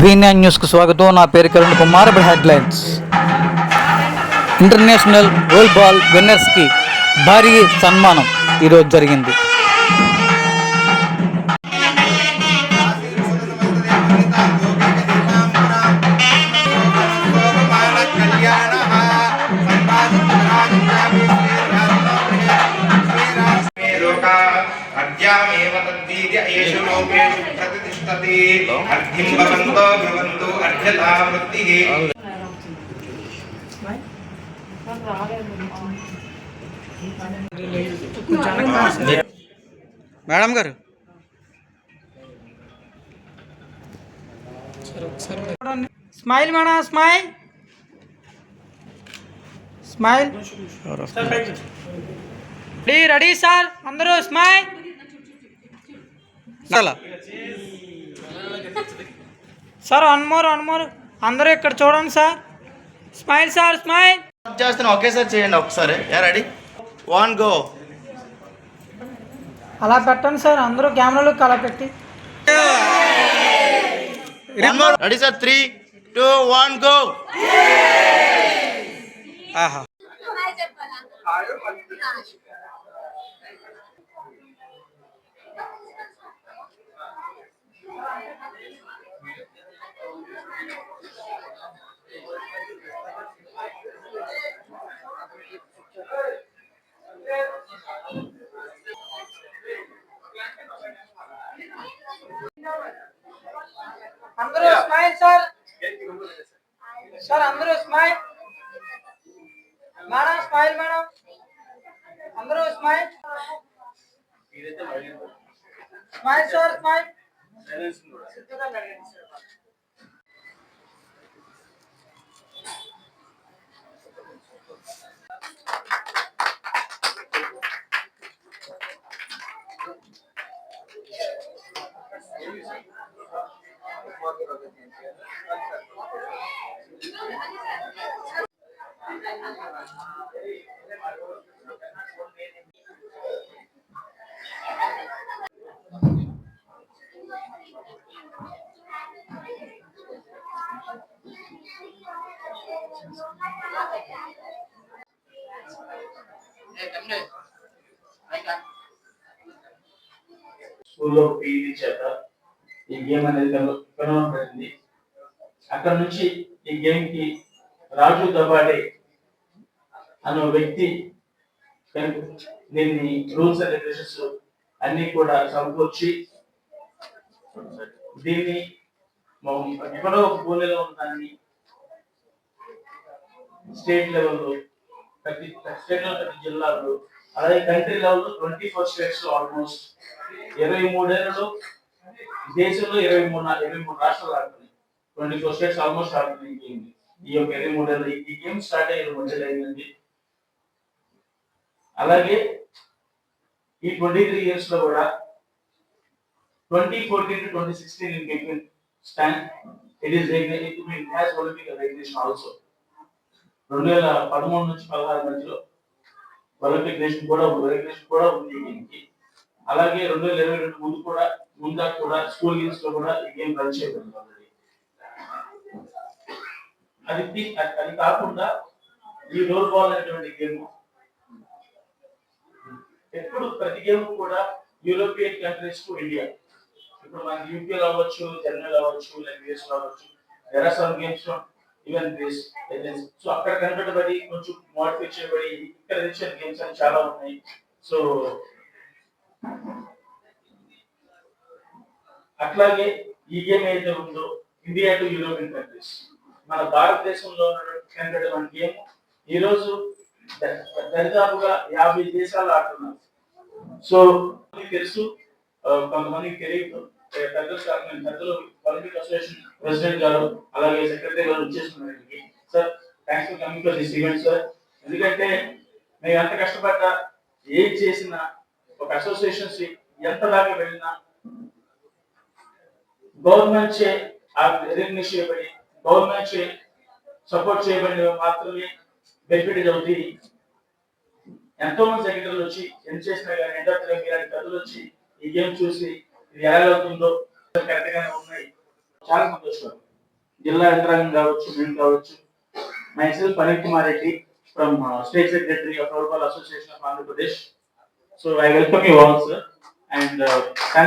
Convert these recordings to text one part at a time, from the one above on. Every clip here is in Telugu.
వీన్యా న్యూస్కు స్వాగతం నా పేరు కిరణ్ కుమార్ ఇప్పుడు హెడ్లైన్స్ ఇంటర్నేషనల్ వరల్డ్ బాల్ విన్నర్స్కి భారీ సన్మానం ఈరోజు జరిగింది. ప్రతిష్టతి అర్ధిం భవంతో భవంతు అర్ఘ్యతా వృత్తి మేడం గారు smile madam smile smile ready ready sir అందరూ స్మైల్ చాలా sir one more one more అందరూ ఇక్కడ చూడండి సార్. స్మైల్ సార్ స్మైల్ చేస్తున్నా ఒకేసారి చేయండి ఒకసారి. యా రెడీ వన్ గో అలా పెట్టండి సార్ అందరూ కెమెరాలో అలా పెట్టి. Ready sir three two one go ఆహా. స్కూల్లో పీఈడి చేత ఈ గేమ్ అనేది కను- కనుగొనబడింది అక్కడ నుంచి ఈ గేమ్కి రాజు దబాడే అనే వ్యక్తి దీన్ని రూల్స్ అండ్ రెగ్యులేషన్స్ అన్ని కూడా సమకూర్చి దీన్ని మ- ఎక్కడో ఒక పూణేలో ఉన్న దాన్ని స్టేట్ లెవెల్లో ప్రతి స్టేట్లో ప్రతి జిల్లాలో అలాగే కంట్రీ లెవెల్లో ట్వంటీ ఫోర్ స్టేట్స్ ఆల్మోస్ట్ ఇరవై మూడేళ్ళలో దేశంలో ఇరవై మూడు నాలుగు ఇరవై మూడు రాష్ట్రాలు ఆడుతున్నాయి. ట్వంటీ ఫోర్ స్టేట్స్ ఆల్మోస్ట్ ఆడుతున్నాయి ఈ గేమ్ ఈ యొక్క ఇరవై మూడేళ్ళు ఈ గేమ్ స్టార్ట్ అయ్యే మధ్యలో అయిందండి అలాగే ఈ ట్వంటీ త్రీ ఇయర్స్లో కూడా twenty fourteen to twenty sixteen in between stand it is it has Olympic regulation also రెండు వేల పదమూడు నుంచి పదహారు మధ్యలో ఒలింపిక్ నేషన్ కూడా రెగ్యులేషన్ కూడా ఉంది దీనికి అలాగే రెండు వేల ఇరవై రెండు ముందు కూడా ముందా కూడా స్కూల్ గేమ్స్లో కూడా ఈ గేమ్ రన్ చేయబడింది ఆల్రెడీ అది అది కాకుండా ఈ రోల్ బాల్ అనేటువంటి గేమ్ ఎప్పుడు ప్రతి గేమ్ కూడా యూరోపియన్ కంట్రీస్కు ఇండియా ఇప్పుడు మనకి యూకే అవ్వచ్చు జర్మనీ అవ్వచ్చు లేక యుఎస్ అవ్వచ్చు there are some games even Greece so అక్కడ కనబడబడి కొంచెం మోడిఫై చేయబడి ఇక్కడ గేమ్స్ అని చాలా ఉన్నాయి. సో అట్లాగే ఈ గేమ్ ఏదైతే ఉందో ఇండియా టు యూరోపియన్ కంట్రీస్ మన భారతదేశంలో ఉన్నటువంటి గేమ్ ఈరోజు దరిదాపుగా యాభై దేశాలు ఆడుతున్నారు. సో తెలుసు కొంతమందికి తెలియదు. పెద్దలు పెద్దలు ఒలింపిక్ అసోసియేషన్ ప్రెసిడెంట్ గారు అలాగే సెక్రటరీ గారు వచ్చేస్తున్నారు. Sir thanks for coming for this event sir ఎందుకంటే మేము ఎంత కష్టపడ్డా ఏం చేసినా ఒక అసోసియేషన్స్ ఎంత దాకా వెళ్ళినా గవర్నమెంట్ చే రికగ్నిష్ చేయబడి గవర్నమెంట్ చే సపోర్ట్ చేయబడిన మాత్రమే బెనిఫిట్ అవుతాయి. ఎంతో మంది సెక్రటరీలు వచ్చి ఎంత చేసినా కానీ ఎంతో ఇలాంటి పెద్దలు వచ్చి ఈ గేమ్ చూసి ఇది ఎలా అవుతుందో కరెక్ట్ గానే ఉన్నాయి. చాలా సంతోషం జిల్లా యంత్రాంగం కావచ్చు మేము కావచ్చు myself paneer Kumar Reddy from state secretary of rural association of Andhra Pradesh So I so I welcome you all sir and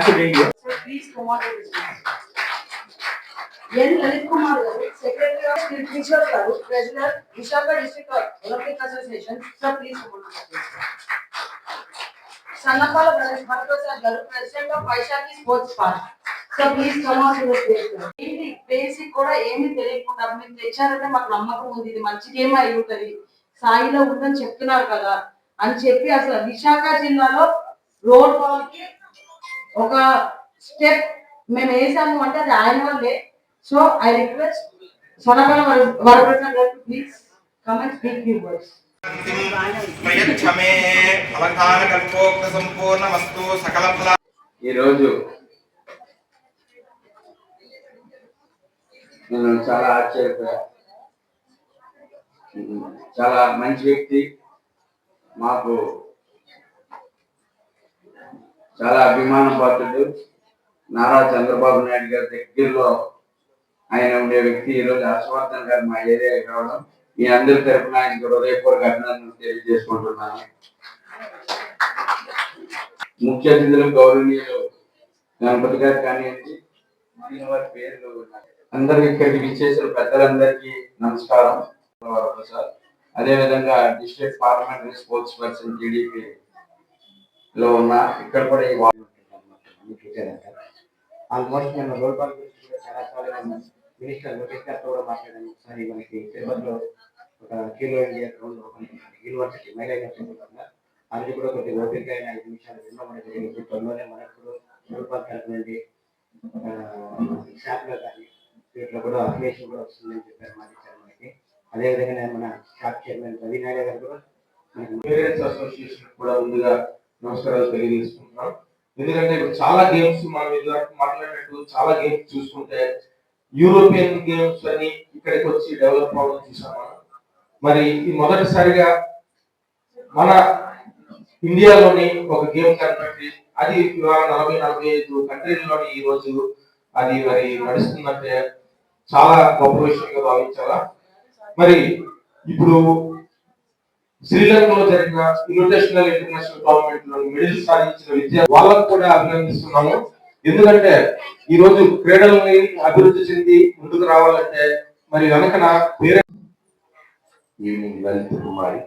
for being here. Sir, please come on this. N Lalith Kumar garu secretary of state teacher గారు president Visakha district Olympic association sir please సన్నపాల భరతప్రసాద్ గారు president of Vaisakhi sports park sir please come on ఏంటి? బేసిక్ కూడా ఏమీ తెలియకుండా మీరు తెచ్చారంటే మాకు నమ్మకం ఉంది. ఇది మంచి గేమ్ అయి ఉంటుంది. సాయిలో ఉందని చెప్తున్నారు కదా. అని చెప్పి అసలు విశాఖ జిల్లాలో రోడ్ బాల్కి ఒక స్టెప్ మేము వేసాము అంటే అది ఆయన వల్లే. So I request Sonakala Varaprasad garu please comment speak you words ఈరోజు నేను చాలా ఆశ్చర్యపోయా చాలా మంచి వ్యక్తి. మాకు చాలా అభిమాన పాత్రుడు నారా చంద్రబాబు నాయుడు గారి దగ్గరలో ఆయన ఉండే వ్యక్తి ఈరోజు హర్షవర్ధన్ గారు మా ఏరియాకి రావడం. మీ అందరి తరఫున ఆయనకు హృదయపూర్వక అభినందనలు తెలియజేసుకుంటున్నాను. ముఖ్య అతిథులు గౌరవనీయులు గణపతి గారు కానివ్వండి వారి పేర్లు అందరికి ఇక్కడికి విచ్చేసిన పెద్దలందరికీ నమస్కారం. ప్రసాద్ అదే విధంగా district parliamentary sports person TDP లో ఉన్న ఇక్కడ కూడా ఈ వా- ఆల్మోస్ట్ నేను రోడ్ బాల్ గురించి కూడా చాలా సార్లు మినిస్టర్ లోకేష్ గారితో కూడా మాట్లాడాను. ఒకసారి మనకి తిరుపతిలో ఒక కిలో ఇండియా గ్రౌండ్ యూనివర్సిటీ మహిళా యూనివర్సిటీ పక్కన అది కూడా కొద్దిగా ఓపిక అయిన ఐదు నిమిషాలు ఎన్నో మనకి జరిగింది త్వరలోనే మనకు రోడ్ బాల్ తరపు నుండి షాప్లో కానీ వీటిలో కూడా అప్లికేషన్ కూడా వస్తుందని చెప్పారు మాట మనకి అదేవిధంగా నేను మన షాప్ చైర్మన్ రవి నాయుడు గారు కూడా మనకి పేరెంట్స్ అసోసియేషన్ కూడా ముందుగా నమస్కారాలు తెలియజేసుకుంటున్నాం. ఎందుకంటే ఇప్పుడు చాలా గేమ్స్ మనం ఇదివరకు మాట్లాడినట్టు చాలా గేమ్స్ చూసుకుంటే యూరోపియన్ గేమ్స్ అని ఇక్కడికి వచ్చి డెవలప్ అవ్వడం చూసాం మనం మరి ఇది మొదటిసారిగా మన ఇండియాలోని ఒక గేమ్ కనిపెట్టి అది ఇవాళ నలభై నలభై ఐదు కంట్రీల్లోని ఈ రోజు అది మరి నడుస్తుందంటే చాలా గొప్ప విషయంగా భావించాలా? మరి ఇప్పుడు శ్రీలంకలో జరిగిన ఇన్విటేషనల్ ఇంటర్నేషనల్ టోర్నమెంట్లో మెడల్ సాధించిన విద్య వాళ్ళకు కూడా అభినందిస్తున్నాము. ఎందుకంటే ఈ రోజు క్రీడలని అభివృద్ధి చెంది ముందుకు రావాలంటే మరి వెనక Lalitha Kumari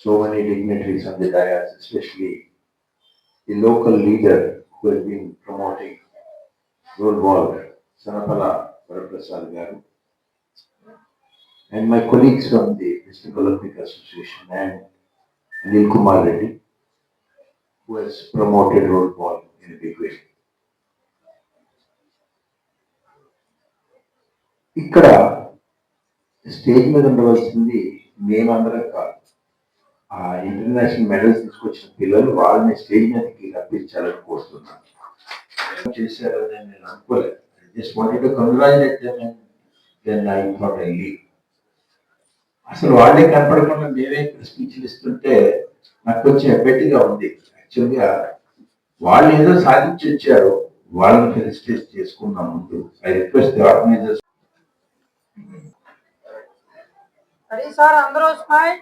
so many dignitaries and dais especially local leader who has been promoting roll ball Sanapala Varaprasad garu and my colleagues from the district Olympic association and Anil Kumar Reddy who has promoted road ball in a big ఇక్కడ స్టేజ్ మీద ఉండవలసింది మేమందరం కాదు ఆ ఇంటర్నేషనల్ మెడల్స్ తీసుకొచ్చిన పిల్లలు వాళ్ళని స్టేజ్ మీదకి రప్పించాలని కోరుతున్నాను చేశారని నేను అనుకోలేదు just wanted to congratulate them and then I thought I leave అసలు వాళ్ళే కనపడకుండా మేమే స్పీచ్లు ఇస్తుంటే నాకు కొంచెం ఎబ్బెట్టిగా ఉంది యాక్చువల్గా వాళ్ళు ఏదో సాధించి వచ్చారు. వాళ్ళని ఫెలిసిటేట్ చేసుకుందాం ముందు. I request the organisers ready sir అందరూ smile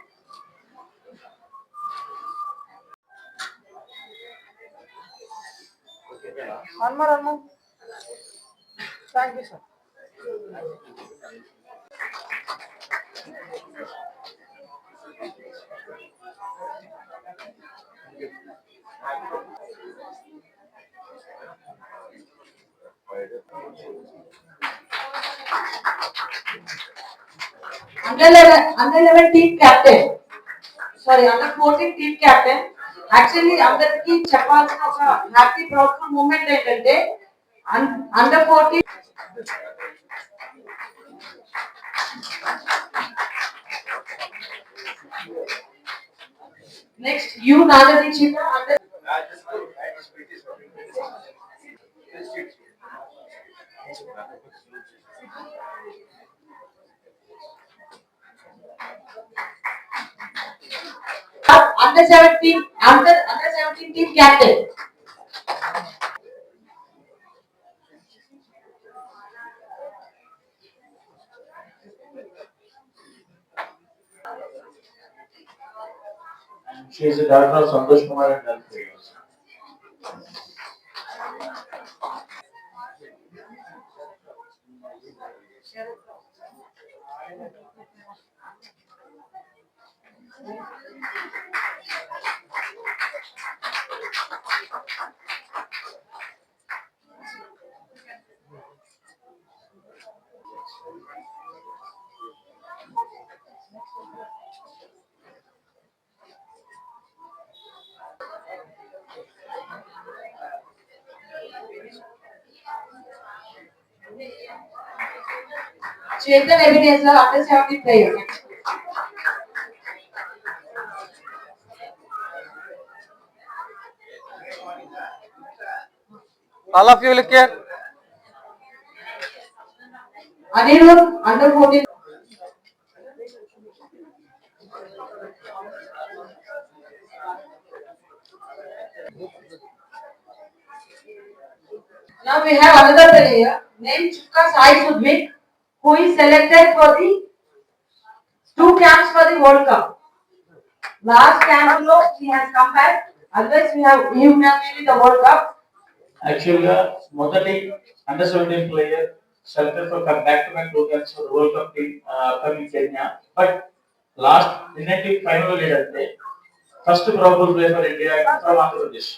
one more one more thank you sir under eleven under eleven team captain sorry under fourteen team captain actually అందరికి చెప్పాల్సిన ఒక హ్యాపీ ప్రౌడ్ఫుల్ మూమెంట్ ఏంటంటే అండర్ ఫోర్టీన్ నెక్స్ట్ యు నాగరి చిన్న under under 17 under under 17 team captain she is doctor of Santosh Kumar and health Chetan evidence will understand the prayer. All of you look here. Anirudh, under 14. Now we have another player named Chukka Sai Sudmik. who is selected for the two camps for the World Cup. Last camp lo he has come back. Otherwise we have he will be the World Cup. Actual గా మొదటి under seventeen player selected for back to back two games for world cup team coming Kenya but last నిన్నటి ఫైనల్ లేదంటే first probable player for India from Andhra Pradesh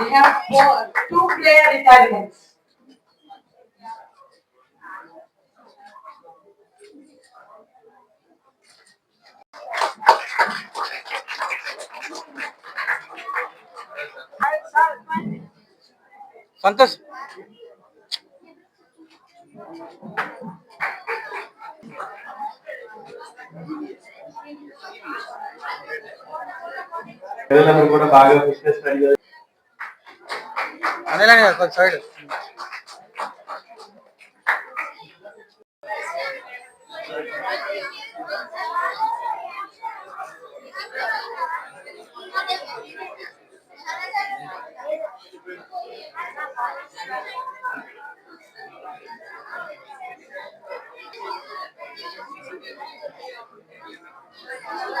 We have four, two player retirements. Santosh పిల్లలందరూ కూడా బాగా ఫిట్నెస్ స్టడీ అనిల్ కొంచెం side.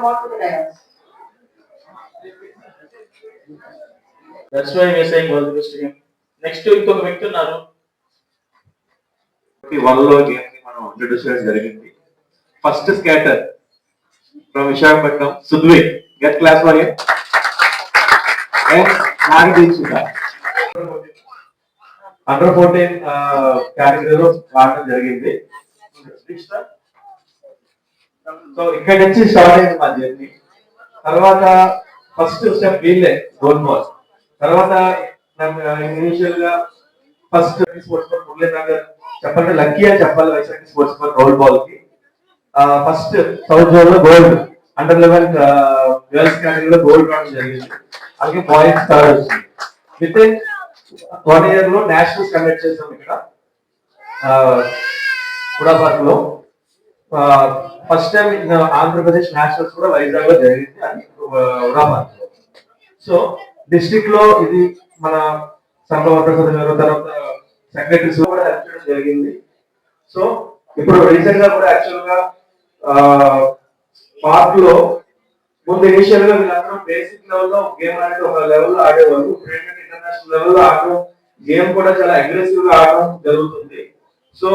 come out to the dais. That's why we saying all the best team next ఇంకొక వ్యక్తి ఉన్నారు. వన్లో గేమ్ని మనం ఇంట్రడ్యూస్ చేయడం జరిగింది. First skater from Visakhapatnam సుద్వే. Get class for under fourteen కేటగిరీలో ఆడడం జరిగింది. సో ఇక్కడ నుంచి స్టార్ట్ అయింది మా జర్నీ తర్వాత ఫస్ట్ స్టెప్ వీళ్ళే గోల్ బాల్ తర్వాత ఇనిషియల్గా first sports ball Murali Nagar. చెప్పాలంటే లక్కీ అని చెప్పాలి వైశాఖ స్పోర్ట్స్ బాల్ గోల్డ్ బాల్కి ఫస్ట్ సౌత్ జోన్లో గోల్డ్ అండర్ లెవెన్ గర్ల్స్ కేటగిరీలో గోల్డ్ రావడం జరిగింది. అలాగే బాయ్స్ థర్డ్ వచ్చింది విత్ ఇన్ వన్ ఇయర్లో నేషనల్స్ కండక్ట్ చేసాం ఇక్కడ. హుడాబాద్లో ఫస్ట్ టైం ఆంధ్రప్రదేశ్ నేషనల్స్ కూడా వైజాగ్లో జరిగింది అని హుడాబాద్ సో డిస్ట్రిక్ట్లో ఇది మన సంభవ గారు తర్వాత సెక్రటరీస్ కూడా హెల్ప్ చేయడం జరిగింది. సో ఇప్పుడు రీసెంట్గా కూడా యాక్చువల్గా పార్క్లో ముందు ఇనిషియల్గా వీళ్ళందరూ బేసిక్ లెవెల్లో గేమ్ అనేది ఒక లెవెల్లో ఆడేవాళ్ళు ఇంటర్నేషనల్ లెవెల్లో ఆడడం గేమ్ కూడా చాలా అగ్రెసివ్గా ఆడడం జరుగుతుంది. సో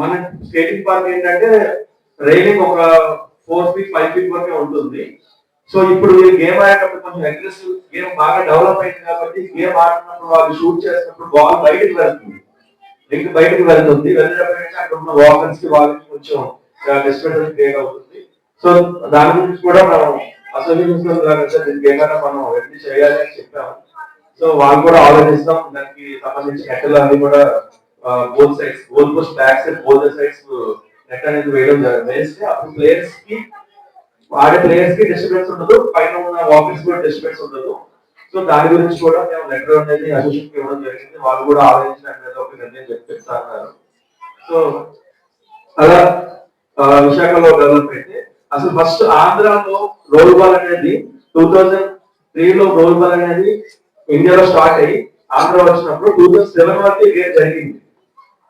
మన స్కేటింగ్ పార్క్ ఏంటంటే రైలింగ్ ఒక ఫోర్ ఫీట్ ఫైవ్ ఫీట్ వరకే ఉంటుంది. సో ఇప్పుడు ఈ గేమ్ ఆడేటప్పుడు కొంచెం అగ్రెసివ్ గేమ్ బాగా డెవలప్ అయింది కాబట్టి గేమ్ ఆడినప్పుడు వాళ్ళు షూట్ చేసినప్పుడు బాల్ బయటకు వెళ్తుంది. లింక్ బయటకు వెళ్తుంది. వెళ్ళినప్పుడు అక్కడ ఉన్న వాకర్స్కి వాళ్ళకి కొంచెం డిస్టర్బెన్స్ క్రియేట్ అవుతుంది. సో దాని గురించి కూడా మనం అసోసియేషన్ దీనికి ఏమైనా మనం ఎన్ని చేయాలి అని చెప్పాము. సో వాళ్ళు కూడా ఆలోచిస్తాం. దానికి సంబంధించి కట్టెలు అన్ని కూడా both sides goal post back side both sides net అనేది వేయడం జరిగింది. వేస్తే అప్పుడు ప్లేయర్స్కి ఆడే ప్లేయర్స్కి డిస్టర్బెన్స్ ఉండదు పైన ఉన్న వాకర్స్ కూడా డిస్టర్బెన్స్ ఉండదు. సో దాని గురించి కూడా మేము లెటర్ అనేది అసోసియేషన్ ఇవ్వడం జరిగింది. వాళ్ళు కూడా ఆలోచించిన ఒక నిర్ణయం చెప్పిస్తా అన్నారు. సో అలా విశాఖలో డెవలప్ అయితే అసలు ఫస్ట్ ఆంధ్రాలో రోల్ బాల్ అనేది టూ థౌజండ్ త్రీలో రోల్ బాల్ అనేది ఇండియాలో స్టార్ట్ అయ్యి ఆంధ్ర వచ్చినప్పుడు టూ థౌజండ్ సెవెన్ వరకు ఈ జరిగింది.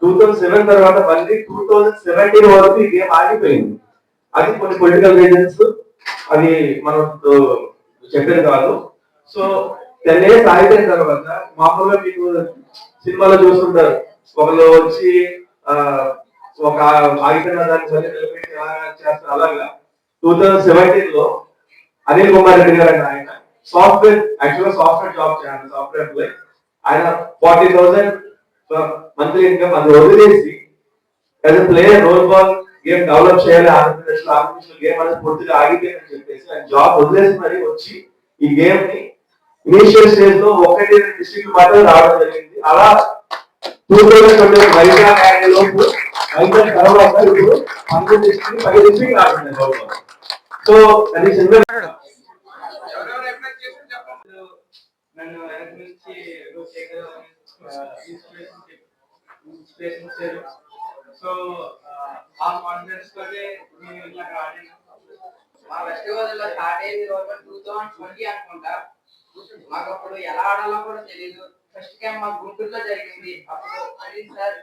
టూ థౌసండ్ సెవెన్ తర్వాత మళ్ళీ టూ థౌసండ్ సెవెంటీన్ వరకు ఈ ఆగిపోయింది. అది కొన్ని పొలిటికల్ రీజన్స్ అది మనం చెప్పేది కాదు. సో టెన్ ఇయర్స్ ఆగిపోయిన తర్వాత మామూలుగా మీకు సినిమాలో చూస్తుంటారు. ఒకళ్ళు వచ్చి ఒక ఆగిపోయిన దాన్ని మళ్ళీ చేస్తారు అలాగా. టూ థౌజండ్ సెవెంటీన్లో అనిల్ కుమార్ రెడ్డి గారు ఆయన సాఫ్ట్వేర్ యాక్చువల్గా సాఫ్ట్వేర్ జాబ్ చేయాలి సాఫ్ట్వేర్ ఎంప్లాయ్ ఆయన forty thousand so monthly income అది వదిలేసి as player roll ball game develop చేయాలి ఆంధ్రప్రదేశ్లో ఆంధ్రప్రదేశ్ గేమ్ అనేది పూర్తిగా ఆగిపోయిందని చెప్పేసి ఆయన జాబ్ వదిలేసి మరి వచ్చి ఈ గేమ్ని ఇనిషియల్ స్టేజ్లో ఒకటి రెండు డిస్ట్రిక్ట్ మాత్రం రావడం జరిగింది. అలా టూ థౌసండ్ ట్వంటీ వైజాగ్ అయ్యే లోపు వైజాగ్ తర్వాత ఇప్పుడు పంతొమ్మిది డిస్ట్రిక్ట్ పది డిస్ట్రిక్ట్ రావడం సో అది చిన్న నన్ను వెనక నుంచి స్పేస్ ఇచ్చారు సో ఆ కాన్ఫిడెన్స్ తోనే నేను ఇట్లా ఆడాను మా వెస్ట్ గోదావరిలో స్టార్ట్ అయింది టూ థౌసండ్ ట్వంటీ అనుకుంటా. మాకు అప్పుడు ఎలా ఆడాలో కూడా తెలియదు ఫస్ట్ క్యాంప్ మా గుంటూరులో జరిగింది. అప్పుడు అది సార్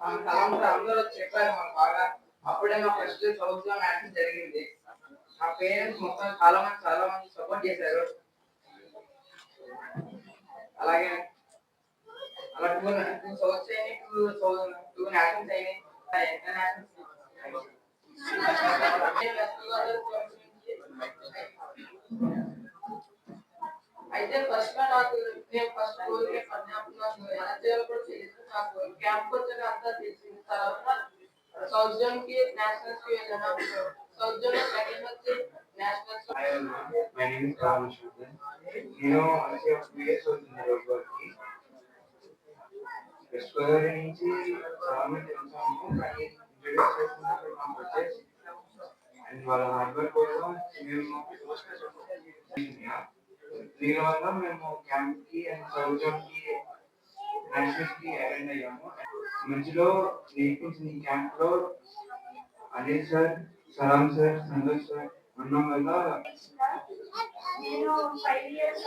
ఆ, సార్ అందరూ చెప్పారు మాకు బాగా. అప్పుడే మా ఫస్ట్ సౌత్లో మ్యాచ్ జరిగింది. మా పేరెంట్స్ మొత్తం చాలా మంది చాలా మంది సపోర్ట్ చేశారు. అలాగే అలా టూ టూ సౌత్స్ అయినాయి టూ టూ నేషనల్స్ అయినాయి ఇంటర్నేషనల్స్ అయితే ఫస్ట్లో నాకు నేను ఫస్ట్ ఊరికే పడినప్పుడు నాకు ఎలా చేయాలో కూడా తెలియదు నాకు క్యాంప్ వచ్చాక అంతా తెలిసిన తర్వాత సౌత్ జోన్కి నేషనల్స్కి వెళ్ళాను సౌత్ జోన్లో సెకండ్ వచ్చి nationals my name is Ramachandran నేను వచ్చి ఒక టూ ఇయర్స్ అవుతుంది రోడ్కి వెస్ట్ గోదావరి నుంచి చాలా మంది తెలుసాము కానీ ఇంట్రడ్యూస్ చేసుకున్నప్పుడు మాకు వచ్చేసి అండ్ వాళ్ళ హార్డ్ కోసం మేము దీని వల్ల మేము క్యాంప్కి అండ్ సౌత్ జోన్కి అటెండ్ అయ్యాము మధ్యలో నేర్పించిన క్యాంప్లో camp Anil sir Salam sir Santosh sir ఉండడం వల్ల నేను ఫైవ్ ఇయర్స్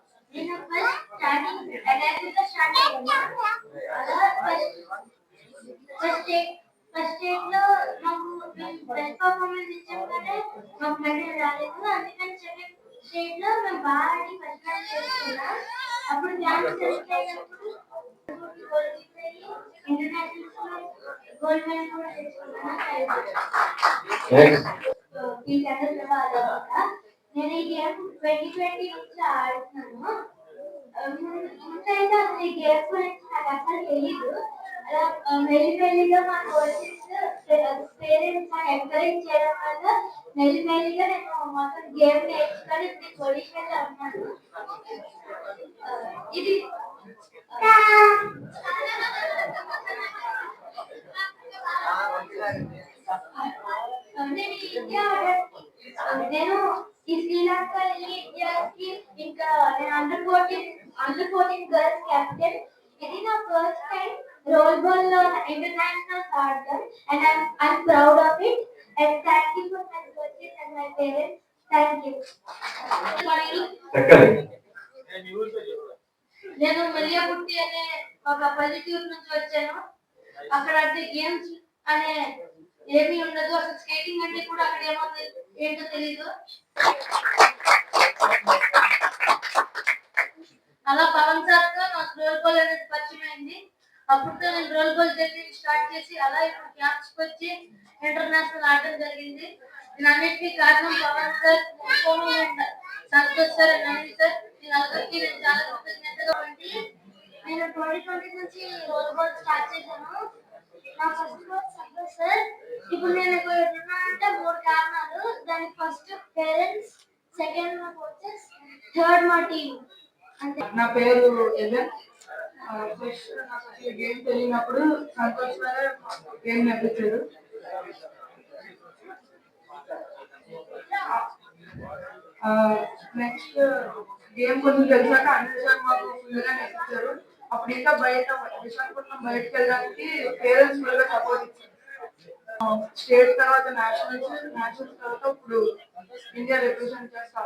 నేను ఫస్ట్ స్టార్టింగ్ స్టార్ట్ అయ్యాను అలా ఫస్ట్ ఫస్ట్ స్టేట్లో మాకు బెస్ట్ పర్ఫార్మెన్స్ ఇచ్చాం కానీ మాకు మెడల్ రాలేదు అందుకని సెకండ్ స్టేట్లో మేము బాగా ఆడి ఫస్ట్ చేసుకున్నాం అప్పుడు డ్యాన్స్ సెలెక్ట్ అయినప్పుడు ఇంటర్నేషనల్స్లో గోల్డ్ మెడల్ కూడా తెచ్చుకున్నాను వీటన్నిటిలో అదనమాట నేను ఈ గేమ్ ట్వంటీ ట్వంటీ నుంచి ఆడుతున్నాను. ఆ, ముందైతే అసలు ఈ గేమ్ గురించి నాకు అసలు తెలియదు అలా ఆ, మెల్లి మెల్లిగా మా కోచెస్ పేరెంట్స్ నాకు ఎంకరేజ్ చేయడం వల్ల మెల్లి మెల్లిగా నేను మొత్తం గేమ్ నేర్చుకొని ఇప్పుడు పొజిషన్లో ఉన్నాను ఇది నేను ఇండియా నేను ఇంకా నేను under fourteen under fourteen girls captain ఇది నా ఫస్ట్ టైం రోల్ బాల్లో ఇంటర్నేషనల్ ఆడటం and I'm I'm proud of it and thank you for my coaches and my parents thank you నేను మెలియాబుట్టి అనే ఒక పల్లెటూరు నుంచి వచ్చాను. అక్కడ గేమ్స్ అనే ఏమీ ఉండదు. అసలు స్కేటింగ్ అంటే కూడా అక్కడ ఏమో ఏంటో తెలీదు. అలా పవన్ సార్తో నాకు రోల్ బాల్ అనేది పరిచయం అయింది. అప్పుడుతో నేను రోల్ బాల్ జర్నీ స్టార్ట్ చేసి అలా ఇప్పుడు క్యాంప్స్ వచ్చి ఇంటర్నేషనల్ ఆడడం జరిగింది. నేను అన్నిటికీ కారణం Pavan sir and Santosh sir and Naveen sir. నేను అందరికీ నేను చాలా కృతజ్ఞతగా ఉండి నేను ట్వంటీ ట్వంటీ నుంచి రోల్ బాల్ స్టార్ట్ చేశాను. నా ఫస్ట్ కోచ్ సార్ ఇప్పుడు నేను ఇక్కడ అంటే మూడు కారణాలు. దానికి ఫస్ట్ పేరెంట్స్ సెకండ్ మా కోచెస్ థర్డ్ మా టీం అంతే. నా పేరు ఎలెన్. ఫస్ట్ నాకు గేమ్ తెలియనప్పుడు సంతోష్ గారు గేమ్ నేర్పించారు నెక్స్ట్ గేమ్ కొంచెం తెలిసాక అన్ని సార్ మాకు ఫుల్గా నేర్పించారు అప్పుడు ఇంకా బయట విశాఖపట్నం బయటకు వెళ్ళడానికి పేరెంట్స్ కూడా సపోర్ట్ ఇచ్చారు. స్టేట్ తర్వాత నేషనల్స్ నేషనల్స్ తర్వాత ఇప్పుడు ఇండియా రిప్రజెంట్ చేస్తా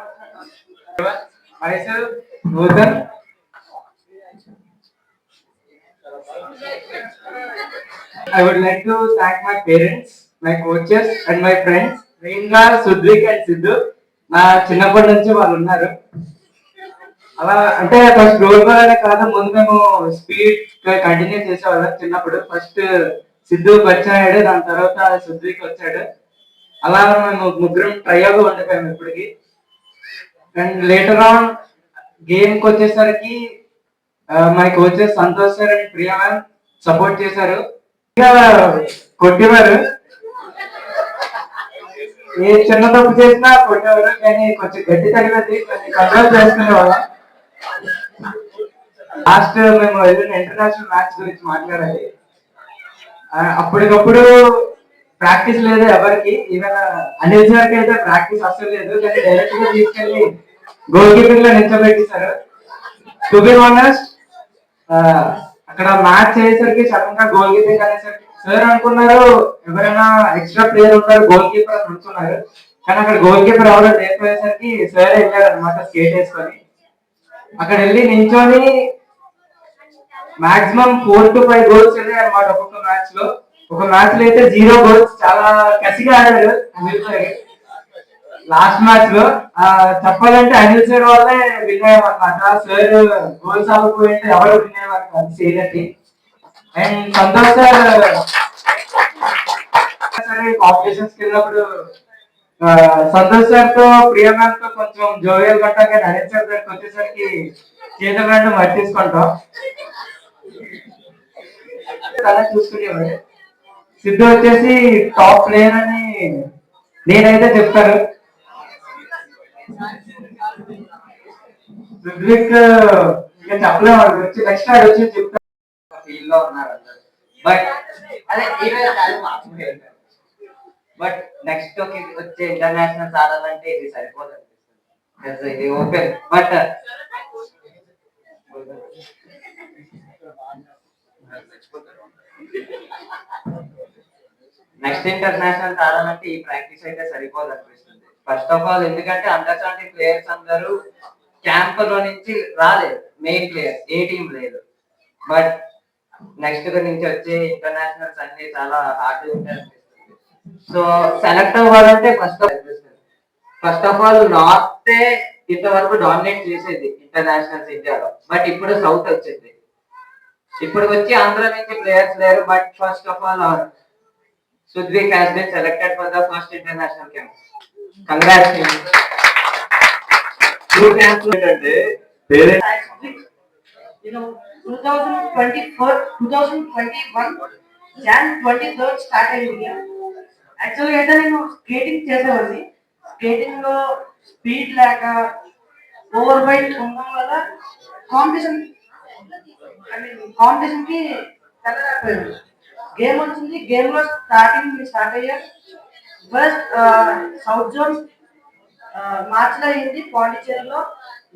I would like to thank my parents, my coaches and my friends. మెయిన్గా సుద్విక్ అండ్ సిద్ధు నా చిన్నప్పటి నుంచి వాళ్ళు ఉన్నారు. అలా అంటే ఫస్ట్ రోల్ బాల్ అనే కాదు ముందు మేము స్పీడ్ కంటిన్యూ చేసేవాళ్ళం చిన్నప్పుడు. ఫస్ట్ సిద్ధు వచ్చాడు దాని తర్వాత సుద్విక్ వచ్చాడు. అలా మేము ముగ్గురం ట్రయోగా ఉండిపోయాము ఇప్పటికి. అండ్ లేటర్ ఆన్ గేమ్కి వచ్చేసరికి my coaches Santosh sir and Priya ma'am support చేశారు. ఇంకా కొట్టేవారు. ఏ చిన్న తప్పు చేసినా కొట్టేవారు కానీ కొంచెం గట్టి తగినది కొంచెం కంట్రోల్ చేసుకునేవాళ్ళం. లాస్ట్ మేము వెళ్ళిన ఇంటర్నేషనల్ మ్యాచ్ గురించి మాట్లాడాలి. అప్పటికప్పుడు ప్రాక్టీస్ లేదు ఎవరికి. ఈవెన్ అనిల్ సార్కి అయితే ప్రాక్టీస్ అసలు లేదు. కానీ డైరెక్ట్గా తీసుకెళ్ళి గోల్ కీపింగ్లో నిల్చోబెట్టేశారు. టు బి ఆనెస్ట్ అక్కడ మ్యాచ్ అయ్యేసరికి సడన్గా గోల్ కీపింగ్ అనేసరికి సార్ అనుకున్నారు. ఎవరైనా ఎక్స్ట్రా ప్లేయర్ ఉంటారు గోల్ కీపర్ అని అనుకున్నారు. కానీ అక్కడ గోల్ కీపర్ ఎవరో లేకపోయేసరికి సార్ వెళ్ళారు అనమాట స్కేట్ వేసుకొని. అక్కడ వెళ్ళి నించొని maximum four to five goals వెళ్ళాయి అనమాట ఒక్కొక్క మ్యాచ్లో. ఒక మ్యాచ్లో అయితే జీరో గోల్స్ చాలా కసిగా ఆడాడు అనిల్ సార్. లాస్ట్ మ్యాచ్లో చెప్పాలంటే అనిల్ సార్ వల్లే విన్ అయ్యామన్నమాట. సార్ గోల్స్ అవ్వకపోయింటే ఎవరు విన్ అయ్యారు కాదు సీనియర్ అండ్ సంతోష్ సార్ సరే కాంపిటీషన్స్ వెళ్ళినప్పుడు సంతోష్ సార్తో ప్రియ మ్యామ్తో కొంచెం జోవియల్ గట్టా కానీ హరీష్ సార్ దగ్గరికి వచ్చేసరికి చేతులు రెండు మర్చేసుకుంటాం. అలా చూసుకునేవాడు సిద్ధు వచ్చేసి టాప్ ప్లేయర్ అని నేనైతే చెప్తాను. రుద్విక్ ఇంకా చెప్పలేము వాడు వచ్చి నెక్స్ట్ ఆడు వచ్చి చెప్తాను. ఫీల్లో ఉన్నారు అందరు. బట్ అదే ఈరోజు బట్ నెక్స్ట్ వచ్చే ఇంటర్నేషనల్ ఆడాలంటే ఇది సరిపోదు అనిపిస్తుంది ఇది ఓపెన్. బట్ నెక్స్ట్ ఇంటర్నేషనల్ ఆడాలంటే ఈ ప్రాక్టీస్ అయితే సరిపోదు అనిపిస్తుంది ఫస్ట్ ఆఫ్ ఆల్ ఎందుకంటే అండర్స్టాండింగ్ ప్లేయర్స్ అందరూ క్యాంప్లో నుంచి రాలేదు. మెయిన్ ప్లేయర్ ఏ టీం లేదు. బట్ నెక్స్ట్ నుంచి వచ్చే ఇంటర్నేషనల్స్ అన్ని చాలా హార్డ్ ఉంటాయి. సో సెలెక్ట్ అవ్వాలంటే first first of all north ఇంతవరకు డామినేట్ చేసేది ఇంటర్నేషనల్స్ ఇండియాలో. బట్ ఇప్పుడు సౌత్ వచ్చింది. ఇప్పుడు వచ్చి ఆంధ్ర నుంచి ప్లేయర్స్ లేరు but first of all Sudveek has been selected for the first international camp congrats to camps ఏంటంటే పేరెంట్స్ నేను two thousand twenty four two thousand twenty one Jan twenty third start అయింది. యాక్చువల్గా అయితే నేను స్కేటింగ్ చేసేవాడిని. స్కేటింగ్లో స్పీడ్ లేక ఓవర్ బైట్ ఉండడం వల్ల కాంపిటీషన్ ఐ కాంపిటీషన్కి వెళ్ళలేకపోయారు గేమ్ వచ్చింది గేమ్లో స్టార్టింగ్ స్టార్ట్ అయ్యారు ఫస్ట్ సౌత్ జోన్ మార్చ్లో అయింది పాండిచేరిలో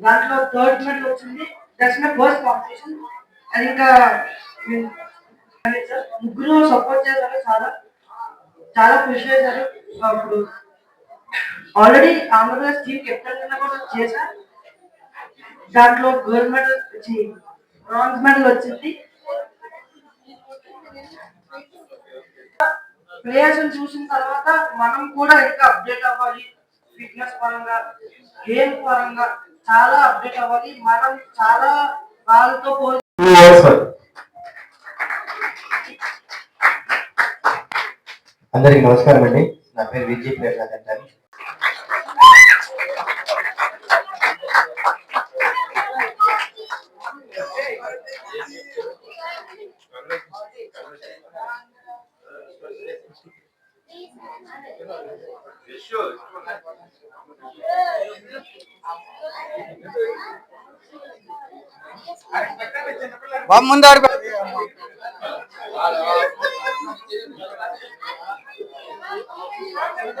దాంట్లో థర్డ్ మెడల్ వచ్చింది. దట్స్ మై ఫస్ట్ కాంపిటీషన్ అది ఇంకా ముగ్గురు సపోర్ట్ చేశారు చాలా. చాలా కృషి చేశారు. అప్పుడు ఆల్రెడీ ఆంధ్రప్రదేశ్ టీం కెప్టెన్ కింద కూడా చేశా దాంట్లో గోల్డ్ మెడల్ వచ్చి బ్రాంజ్ మెడల్ వచ్చింది. ప్లేయర్స్ చూసిన తర్వాత మనం కూడా ఇంకా అప్డేట్ అవ్వాలి. ఫిట్నెస్ పరంగా గేమ్ పరంగా చాలా అప్డేట్ అవ్వాలి. మనం చాలా వాళ్ళతో పోలి అందరికీ నమస్కారం అండి. నా పేరు విజయ్ ప్రసాద్ అంటారు ముందు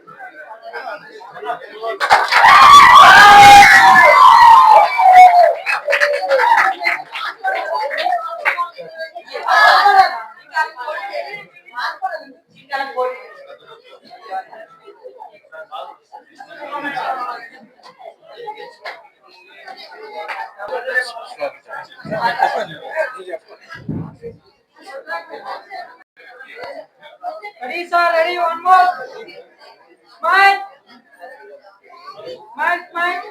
Ready, sir. Ready. One more. Mike! Mike, Mike!